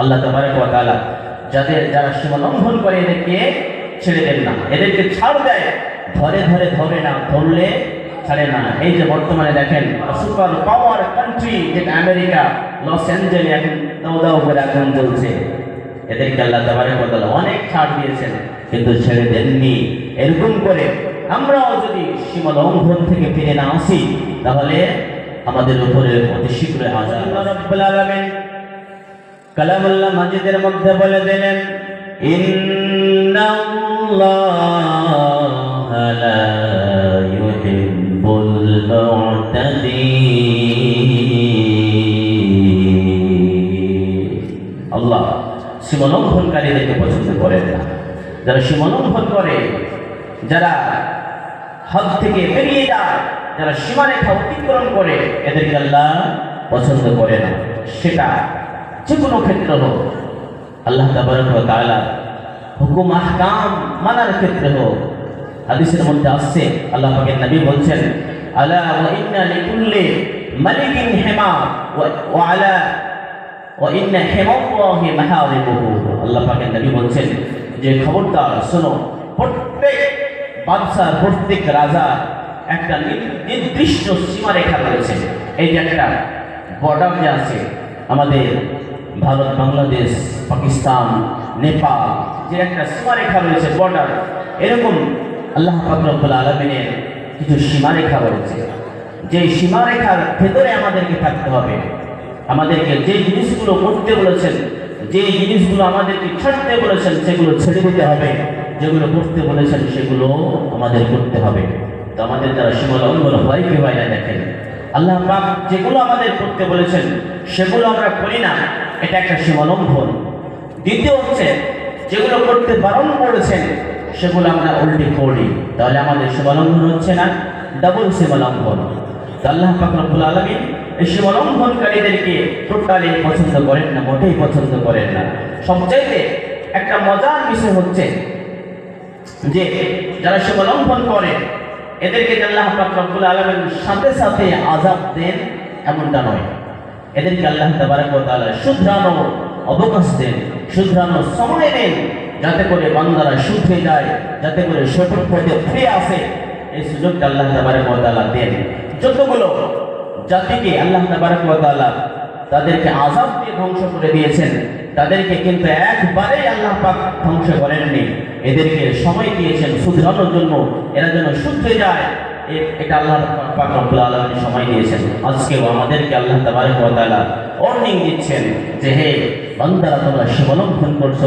আল্লাহ তালা যাদের যারা সীমা লঙ্ঘন করে এদেরকে ছেড়ে দেন না। এদেরকে ছাড় দেয়। ধরে ধরে ধরে না, ধরলে ছাড়ে না। এই যে বর্তমানে দেখেন, সুপার পাওয়ার কান্ট্রি যেটা আমেরিকা, লস অ্যাঞ্জেলে এখন দাও দাও করে আগুন এদেরকে আল্লাহ তালা অনেক ছাড় দিয়েছেন, কিন্তু ছেড়ে দেননি। এরকম করে আমরাও যদি সীমা লঙ্ঘন থেকে ফিরে না আসি, তাহলে আমাদের উপরে অতি শীঘ্রই আলামিন। কালামুল্লাহ মাজিদের মধ্যে বলে দিলেন আল্লাহ সীমালঙ্ঘনকারীদেরকে পছন্দ করেন না। যারা সীমালঙ্ঘন করে, যারা হদ থেকে বেরিয়ে যায়, যারা সীমারেখা অতিক্রম করে, এদেরকে আল্লাহ পছন্দ করে না। সেটা যে কোনো ক্ষেত্রে হোক, আল্লাহ তালা হুকুম, আহকাম মানার ক্ষেত্রে হোক, হাদিসের মধ্যে আসছে, আল্লাহ পাকের নবী বলছেন আল্লাহ নবী বলছেন, যে শোনো, প্রত্যেক রাজা একটা নির্দিষ্ট রয়েছে। এই যে একটা বর্ডার আমাদের ভারত, বাংলাদেশ, পাকিস্তান, নেপাল, যে একটা সীমারেখা রয়েছে বর্ডার এরকম আল্লাহ ফাকরুল আলমিনের কিছু সীমারেখা রয়েছে। যে সীমারেখার ভেতরে আমাদেরকে থাকতে হবে। আমাদেরকে যে জিনিসগুলো করতে বলেছেন যে জিনিসগুলো আমাদেরকে ছাড়তে বলেছেন, সেগুলো ছেড়ে দিতে হবে। যেগুলো করতে বলেছেন, সেগুলো আমাদের করতে হবে। তো আমাদের দ্বারা সীমা লঙ্ঘন হয় কি না দেখেন। আল্লাহ পাক যেগুলো আমাদের করতে বলেছেন, সেগুলো আমরা করি না। এটা একটা সীমা লঙ্ঘন দ্বিতীয় হচ্ছে, যেগুলো করতে বারণ করেছেন, সেগুলো আমরা উল্টে করি। তাহলে আমাদের সীমা লঙ্ঘন হচ্ছে না ডাবল সীমা লঙ্ঘন আল্লাহ পাক রব্বুল আলামিন এই সীমালঙ্ঘনকারীদেরকে টোটালি পছন্দ করেন না, মোটেই পছন্দ করেন না। সবচাইতে একটা মজার বিষয় হচ্ছে যে, যারা সীমা লঙ্ঘন করে, এদেরকে আল্লাহ পাক রব্বুল আলামিন সাথে সাথে আযাব দেন, এমনটা নয়। এদেরকে আল্লাহ তাবারক ওয়া তাআলা শুধরানো অবকাশ দেন শুধরানো সময় দেন, যাতে করে বান্দারা শুধরে যায়, যাতে করে সঠিক পথে ফিরে আসে। এই সুযোগটা আল্লাহ তাবারক ওয়া তাআলা দেন। যতগুলো জাতিকে আল্লাহ তাবারক ওয়া তাআলা তাদেরকে আযাব দিয়ে ধ্বংস করে দিয়েছেন, তাদেরকে কিন্তু একবারেই আল্লাহ পাক ধ্বংস করেননি। এদেরকে সময় দিয়েছেন শুধরানোর জন্য। এরা যেন শুধরে যায় এটা আল্লাহ পাক রব্বুল আলামিন সময় দিয়েছেন। আজকেও আমাদেরকে আল্লাহ তাবারক ওয়া তাআলা ওয়ার্নিং দিচ্ছেন যে, হে বান্দারা, তোমরা সীমালঙ্ঘন করছ।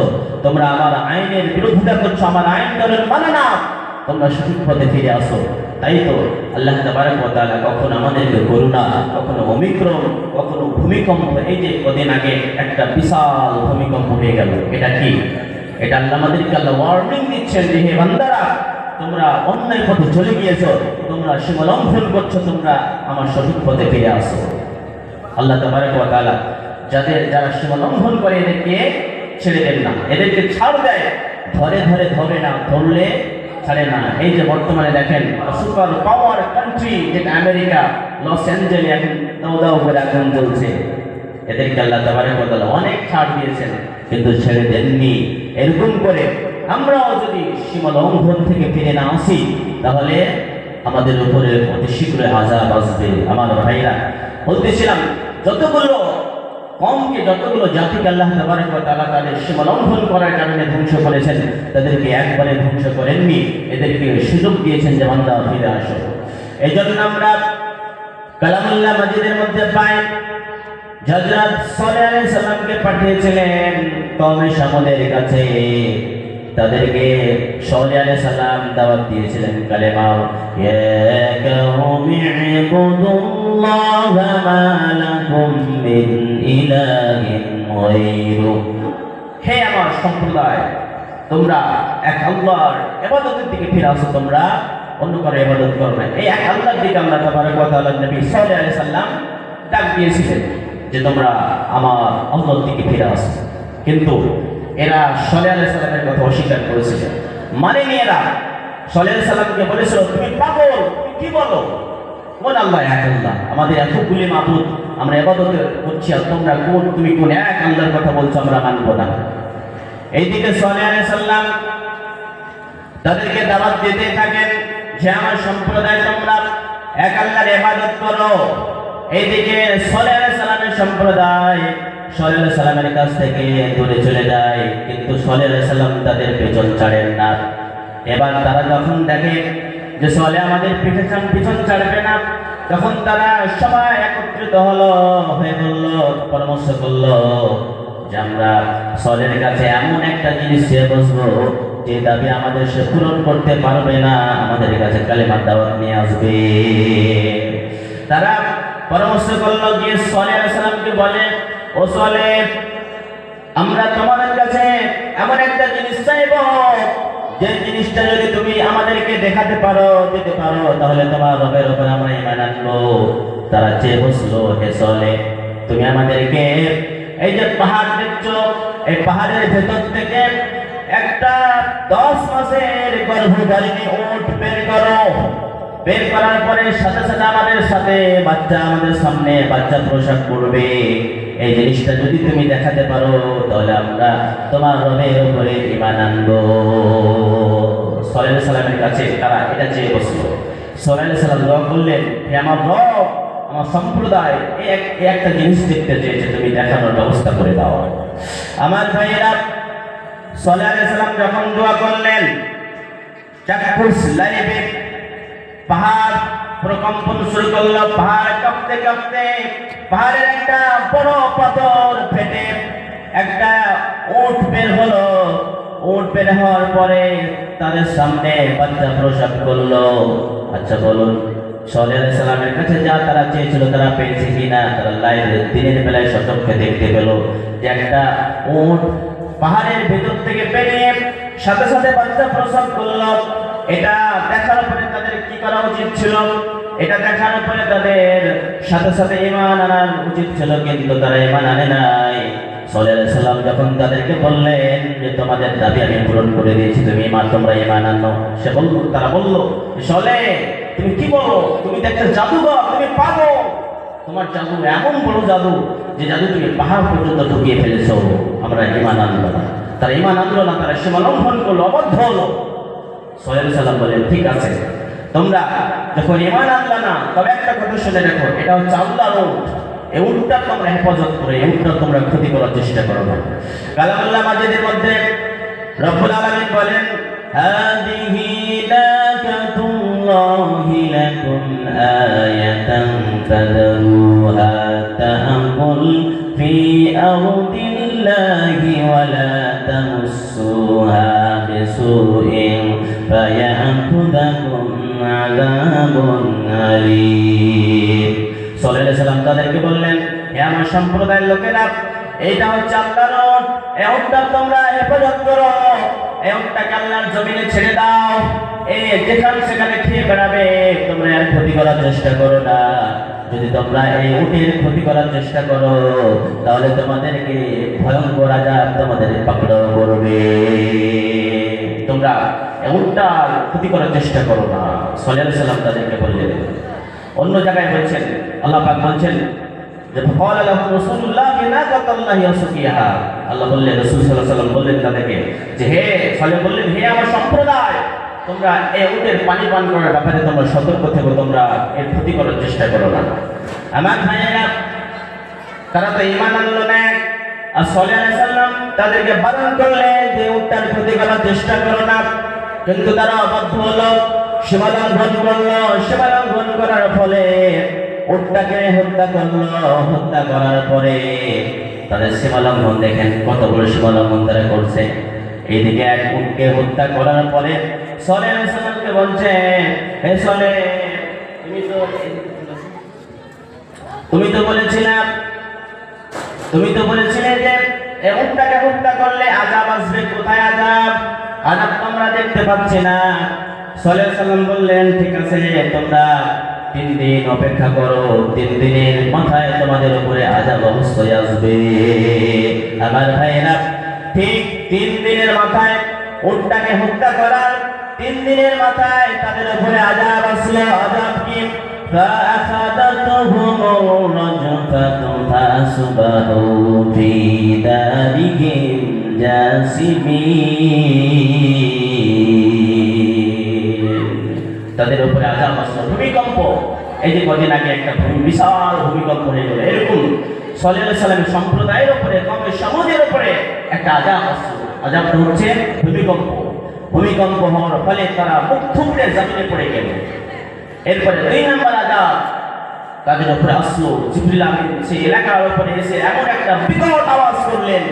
তোমরা আমার আইনের বিরোধিতা করছ, আমার আইন কানুন মানে না। তোমরা সঠিক পথে ফিরে আসো। তাই তো আল্লাহ তাবারক ওয়া তাআলা কখনো আমাদেরকে করুণা, কখনো অমিক্রম কখনো ভূমিকম্প, এই যে কদিন আগে একটা বিশাল ভূমিকম্প হয়ে গেল। এটা কি? এটা আল্লাহ আমাদেরকে আল্লাহ ওয়ার্নিং দিচ্ছেন যে, হে বান্দারা তোমরা অন্যায় পথে চলে গিয়েছো, তোমরা সীমালঙ্ঘন করছ, তোমরা আমার সঠিক পথে ফিরে আসো। আল্লাহ ওয়া যাদের যারা সীমা লঙ্ঘন করে এদেরকে ছেড়ে দেন না, এদেরকে ছাড় দেয়। ধরে ধরে ধরে না, ধরলে ছাড়ে না। এই যে বর্তমানে দেখেন সুপার পাওয়ার কান্ট্রি যেটা আমেরিকা, লস অ্যাঞ্জেলে এখন দাও দাও করে জ্বলছে এদেরকে আল্লাহ ওয়া তাআলা অনেক ছাড় দিয়েছেন, কিন্তু ছেড়ে দেননি। এরকম করে আমরাও যদি সীমা লঙ্ঘন থেকে ফিরে না আসি, তাহলে আমাদের উপরে অতি শীঘ্রই আজাব আসবে। আমার ভাইরা, বলতেছিলাম, যতগুলো কমকে যতগুলো জাতিকে আল্লাহ তাদের সীমা লঙ্ঘন করার কারণে ধ্বংস করেছেন, তাদেরকে একবারে ধ্বংস করেননি। এদেরকে সুযোগ দিয়েছেন যে বান্দা ফিরে আসো এই জন্য আমরা কালামুল্লাহ মাজিদের মধ্যে পাই, হযরত সাল্লাল্লাহু আলাইহি সাল্লামকে পাঠিয়েছিলেন কওমে সামুদের কাছে। তাদেরকে সাল্লাল্লাহু আলাইহি সাল্লাম দাওয়াত দিয়েছিলেন কালেমা হে আমার সম্প্রদায়, তোমরা এক আল্লাহর ইবাদতের দিকে ফিরে আসো তোমরা। অন্য কারও ইবাদত করো না। এই এক আল্লাহর দিকে আমরা ওয়া তাআলা নবী সাল্লাল্লাহু আলাইহি সাল্লাম ডাক দিয়েছিলেন যে তোমরা আমার আল্লাহর দিকে ফিরে আসো। কিন্তু এরা সাল্লাল্লাহু আলাইহি সাল্লামের কথা অস্বীকার করেছিল। মানেনি এরা সাল্লাল্লাহু আলাইহি সাল্লামকে বলেছিল, তুমি পাগল, তুমি কি বলো? কোন আল্লাহ এক আল্লাহ, আমাদের এতগুলি মাবুদ, আমরা এবাদত করছি, আর তোমরা কোন, তুমি কোন এক আল্লাহর কথা বলছো, আমরা মানবো না। এইদিকে সালে সাল্লাম তাদেরকে দাওয়াত দিতে থাকেন যে, আমার সম্প্রদায় তোমরা এক আল্লাহর ইবাদত করো। এইদিকে সালে সালামের সম্প্রদায় সালে সালামের কাছ থেকে দূরে চলে যায়, কিন্তু সালে সাল্লাম তাদের পেছন ছাড়েন না। এবার তারা যখন দেখে যে সলে আমাদের পিঠে পিছন ছাড়বে না, তখন তারা সবাই একত্রিত হলো, হয়ে বলল, পরামর্শ করল যে আমরা সলের কাছে এমন একটা জিনিস চেয়ে বসবো, যে দাবি আমাদের সে পূরণ করতে পারবে না, আমাদের কাছে কালেমার দাওয়াত নিয়ে আসবে। তারা পরামর্শ করল, গিয়ে সলে সালামকে বলে ও সলে, আমরা তোমাদের কাছে এমন একটা জিনিস চাইব, যে জিনিসটা যদি তুমি আমাদেরকে দেখাতে পারো, দিতে পারো, তাহলে তোমার রবের উপর আমরা ইমান আনব। তারা চেয়ে বসল, হে সলে, তুমি আমাদেরকে এই যে পাহাড় দেখছ, এই পাহাড়ের ভেতর থেকে একটা দশ মাসের গর্ভধারিণী উঠ বের করো। বের করার পরে সাথে সাথে আমাদের সাথে বাচ্চা আমাদের সামনে বাচ্চা প্রসাদ করবে এই জিনিসটা যদি তুমি দেখাতে পারো, তাহলে আমরা তোমার রবের উপরে ইমান আনব। সলেল সালামের কাছে তারা এটা চেয়ে বসল। সলেল সালাম দোয়া করলেন, হে আমার রব, আমার সম্প্রদায় এক- একটা জিনিস দেখতে চেয়েছে, তুমি দেখানোর ব্যবস্থা করে দাও। আমার ভাইয়েরা সলেহ সালাম যখন দোয়া করলেন, চাক্ষুষ লাইভে পাহাড় প্রকম্পন শুরু করল পাহাড় কাঁপতে কাঁপতে পাহাড়ের একটা বড় পাথর ফেটে একটা উঠ বের হলো উঠ বের হওয়ার পরে তাদের সামনে বাচ্চা প্রসাদ করল। আচ্ছা বলুন সালামের কাছে যা তারা চেয়েছিল তারা পেয়েছে কিনা তারা লাইভে দিনের বেলায় সচক্ষে দেখতে পেল। যে একটা উঠ পাহাড়ের ভেতর থেকে বেরিয়ে সাথে সাথে বাচ্চা প্রসব করল। এটা দেখার পরে করা উচিত ছিল। এটা দেখার পরে তাদের সাথে সাথে ইমান আনার উচিত ছিল, কিন্তু তারা ইমান আনে নাই। সাল্লাম যখন তাদেরকে বললেন যে, তোমাদের দাবি আমি পূরণ করে দিয়েছি, তুমি ইমান তোমরা ইমান আনো। সে বলল, তারা বলল সলে তুমি কি বলো? তুমি তো একটা জাদুঘর, তুমি পাগো তোমার জাদু এমন বড় জাদু যে জাদু তুমি পাহাড় পর্যন্ত ঢুকিয়ে ফেলেছো। আমরা ইমান আনলো না। তারা ইমান আনলো না, তারা সীমা লঙ্ঘন করল অবদ্ধ হলো। সোহেল সালাম বলেন ঠিক আছে তোমরা যখন ইমান আনলা না, তবে একটা কথা শুনে দেখো, এটা হচ্ছে আল্লাহর উটটা তোমরা হেফাজত করে উটটা তোমরা ক্ষতি করার চেষ্টা করো না। কালামুল্লাহ মাজিদের মধ্যে রব্বুল আলামিন বলেন, হাদিহি নাকাতুল্লাহি লাকুম আয়াতান ফাদরুহা তাকুল ফি আরদিল্লাহি ওয়ালা তামুসসুহা বিসুইন ফায়াখুদাকুম তাদেরকে বললেন, হে আমার সম্প্রদায়ের লোকেরা, এইটা হচ্ছে উটটা তোমরা হেফাজত করো। জমিনে ছেড়ে দাও। সেখানে খেয়ে বেড়াবে। তোমরা ক্ষতি করার চেষ্টা করো না। যদি তোমরা এই ক্ষতি করার চেষ্টা করো, তাহলে তোমাদেরকে ভয়ঙ্কর আজাব তোমাদের করবে। তোমরা এই উটটার ক্ষতি করার চেষ্টা করো না। সলিয়াল সাল্লাম তাদেরকে বললেন অন্য জায়গায় বলছেন, আল্লাহ পাক বলছেন যে ফল আলাহ রসুল্লাহ নাকাতাল্লাহি ওয়াসুকিয়াহা আল্লাহ বললেন, রাসূল সাল্লাল্লাহু আলাইহি ওয়াসাল্লাম বললেন তাদেরকে যে, হে সালে বললেন, হে আমার সম্প্রদায়, তোমরা এ উটের পানি পান করার ব্যাপারে তোমরা সতর্ক থেকো, তোমরা এর ক্ষতি করার চেষ্টা করো না। আমার ভাইয়েরা, তারা তো ইমান আনলো না। আর সলে সাল্লাম তাদেরকে বারণ করলেন যে, উটটার ক্ষতি করার চেষ্টা করো না। কিন্তু তারা অবাধ্য হলো, সীমালঙ্ঘন করল। সীমালঙ্ঘন করার ফলে উটটাকে হত্যা করল। হত্যা করার পরে তাদের সীমালঙ্ঘন দেখেন, কত বড় সীমালঙ্ঘন তারা করছে। এইদিকে এক উটকে হত্যা করার পরে সলে সাল্লামকে বলছে, হে সলে তুমি তো তুমি তো বলেছিলাম তুমি তো বলেছিলে যে উটটাকে হত্যা করলে আজাব আসবে। কোথায় আজাব আজাব তোমরা দেখতে পাচ্ছি না সলে সাল্লাম বললেন ঠিক আছে তোমরা তিন দিন অপেক্ষা করো তিন দিনের মাথায় তোমাদের উপরে আজাব অবশ্যই আসবে আমার ভাইয়েরা ঠিক তিন দিনের মাথায় উটটাকে হত্যা করার তিন দিনের মাথায় তাদের উপরে আজাব আসলো আজাব কি فأخذتهم الرجفة فأصبحوا في دارهم جاثمين তাদের উপরে আজাব আসলো ভূমিকম্প। এই যে কদিন আগে একটা ভূমি, বিশাল ভূমিকম্প হয়ে গেল। এরকম সলিল সালামের সম্প্রদায়ের উপরে, কমে সমাজের উপরে একটা আজাব আসলো আজাবটা হচ্ছে ভূমিকম্প। ভূমিকম্প হওয়ার ফলে তারা মুখ জমিনে পড়ে গেল। এরপরে দুই নম্বর আজাব, তাদের উপরে আসলো। জিবরিল আমিন সেই এলাকার উপরে এসে এমন একটা বিকট আওয়াজ করলেন।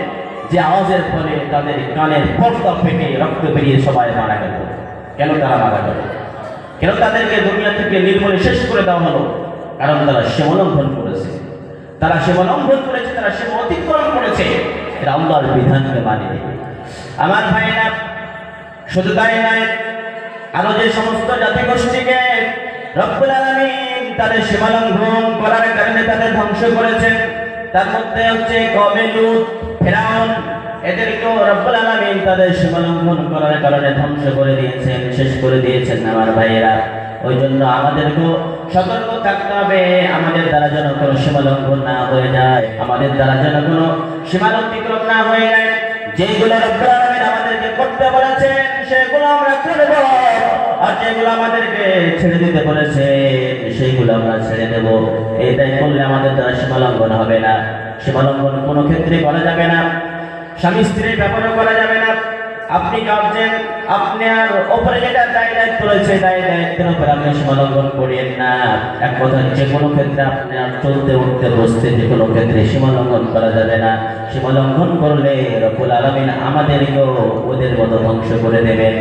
যে আওয়াজের ফলে তাদের কানের পর্দা ফেটে রক্ত বেরিয়ে সবাই মারা গেল। কেন তারা মারা গেল? কেন তাদেরকে দুনিয়া থেকে নির্মূলে শেষ করে দেওয়া হলো? কারণ তারা সেবলম্বন করেছে। তারা সীমালঙ্ঘন করেছে, তারা সীমা অতিক্রম করেছে। এরা আল্লাহর বিধানকে মানেনি আমার ভাইরা শুধু তাই নয়, আরও যে সমস্ত জাতিগোষ্ঠীকে রব্বুল আলামিন তাদের সীমালঙ্ঘন করার কারণে তাদের ধ্বংস করেছেন, তার মধ্যে হচ্ছে কমে লুত ফেরাউন এদেরকেও রব্বুল আলামিন তাদের সীমালঙ্ঘন করার কারণে ধ্বংস করে দিয়েছেন, শেষ করে দিয়েছেন আমার ভাইয়েরা। ওই জন্য আমাদেরকেও সতর্ক থাকতে হবে, আমাদের দ্বারা যেন কোনো সীমালঙ্ঘন না হয়ে যায়, আমাদের দ্বারা যেন কোনো সীমালঙ্ঘিক্রম না হয়ে যায়। যেগুলো রব্বুল আলামিন আমাদেরকে করতে বলেছেন, সেগুলো আমরা করব আর যেগুলো আমাদেরকে ছেড়ে দিতে বলেছে সেইগুলো আমরা ছেড়ে দেব। এটাই করলে আমাদের দ্বারা সীমালঙ্ঘন হবে না। সীমালঙ্ঘন কোনো ক্ষেত্রে করা যাবে না। স্বামী স্ত্রীর ব্যাপারে করা যাবে না। আপনি গার্জেন আপনার ওপরে যেটা দায় দায়িত্ব রয়েছে, দায় দায়িত্বের উপরে আপনি সীমালঙ্ঘন করিয়েন না। এক কথা যে কোনো ক্ষেত্রে আপনার চলতে, উঠতে, বসতে যে কোনো ক্ষেত্রে সীমালঙ্ঘন করা যাবে না। সীমালঙ্ঘন করলে রব্বুল আলমিন আমাদেরকেও ওদের মতো ধ্বংস করে দেবেন।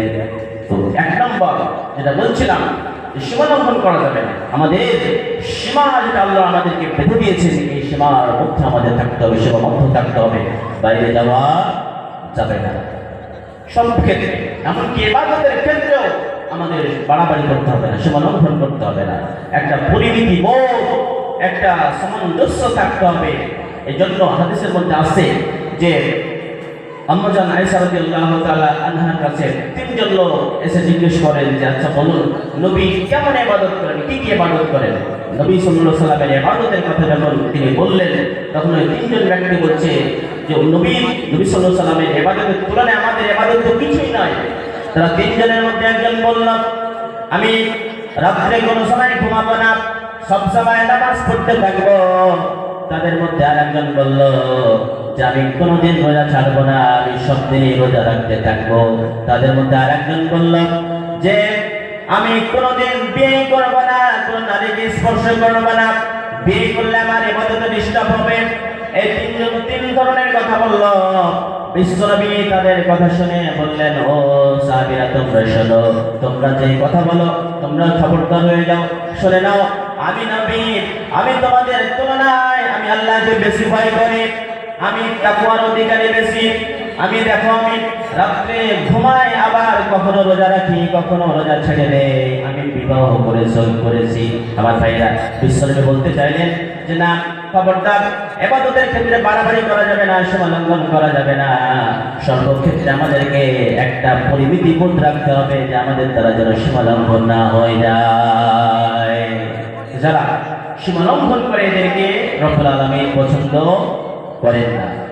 এক নম্বর যেটা বলছিলাম যে সীমালঙ্ঘন করা যাবে না। আমাদের সীমা যেটা আল্লাহ আমাদেরকে বেঁধে দিয়েছেন, এই সীমার মধ্যে আমাদের থাকতে হবে সীমা মধ্যে থাকতে হবে। বাইরে যাওয়া যাবে না। সব ক্ষেত্রে এমনকি এবাদতের ক্ষেত্রেও আমাদের বাড়াবাড়ি করতে হবে না, সীমা লঙ্ঘন করতে হবে না। একটা পরিমিতি বোধ, একটা সামঞ্জস্য থাকতে হবে। এই জন্য হাদিসের মধ্যে আছে যে আম্মাজান আয়েশা রাদিয়াল্লাহু তাআলা আনহার কাছে তিনজন লোক এসে জিজ্ঞেস করেন যে আচ্ছা বলুন, নবী কেমন ইবাদত করেন? কি কি ইবাদত করেন? নবী সাল্লাল্লাহু আলাইহি সাল্লামের ইবাদতের কথা যখন তিনি বললেন, তখন ওই তিনজন ব্যক্তি বলছে যে, নবী নবী সাল্লাল্লাহু সাল্লামের ইবাদতের তুলনায় আমাদের ইবাদত তো কিছুই নয় তারা তিনজনের মধ্যে একজন বলল, আমি রাত্রে কোনো সময় ঘুমাবো না, সব সময় নামাজ পড়তে থাকব। তাদের মধ্যে আর একজন বলল, যে আমি কোনোদিন রোজা ছাড়বো না, আমি সব দিনই রোজা রাখতে থাকব। তাদের মধ্যে আর একজন বলল, যে আমি কোনোদিন বিয়ে করব না, কোন নারীকে স্পর্শ করব না, বিয়ে করলে আমার এবাদতে ডিস্টার্ব হবে। এই তিনজন, তিন ধরনের কথা বলল। বিশ্বনবী তাদের কথা শুনে বললেন, ও সাহাবীরা, তোমরা শোনো, তোমরা যে কথা বলো তোমরা খবরদার হয়ে যাও, শুনে নাও। আমি নবী আমি তোমাদের তুলনায় আমি আল্লাহকে বেশি ভয় করি। আমি তাকওয়ার অধিকারী বেশি। আমি দেখো, আমি রাত্রে ঘুমাই আবার কখনো রোজা রাখি, কখনো রোজা ছেড়ে দেই। আমি বিবাহ করে সই করেছি। আমার ভাইরা বিশ্বনবী বলতে চাইলেন যে, না, খবরদার, এবাদতের ক্ষেত্রে বাড়াবাড়ি করা যাবে না সীমা লঙ্ঘন করা যাবে না। সর্বক্ষেত্রে আমাদেরকে একটা পরিমিতি বোধ রাখতে হবে যে, আমাদের দ্বারা যেন সীমা লঙ্ঘন না হয়ে যায়। যারা সীমালঙ্ঘন করে এদেরকে রফুল আলমী পছন্দ করেন না।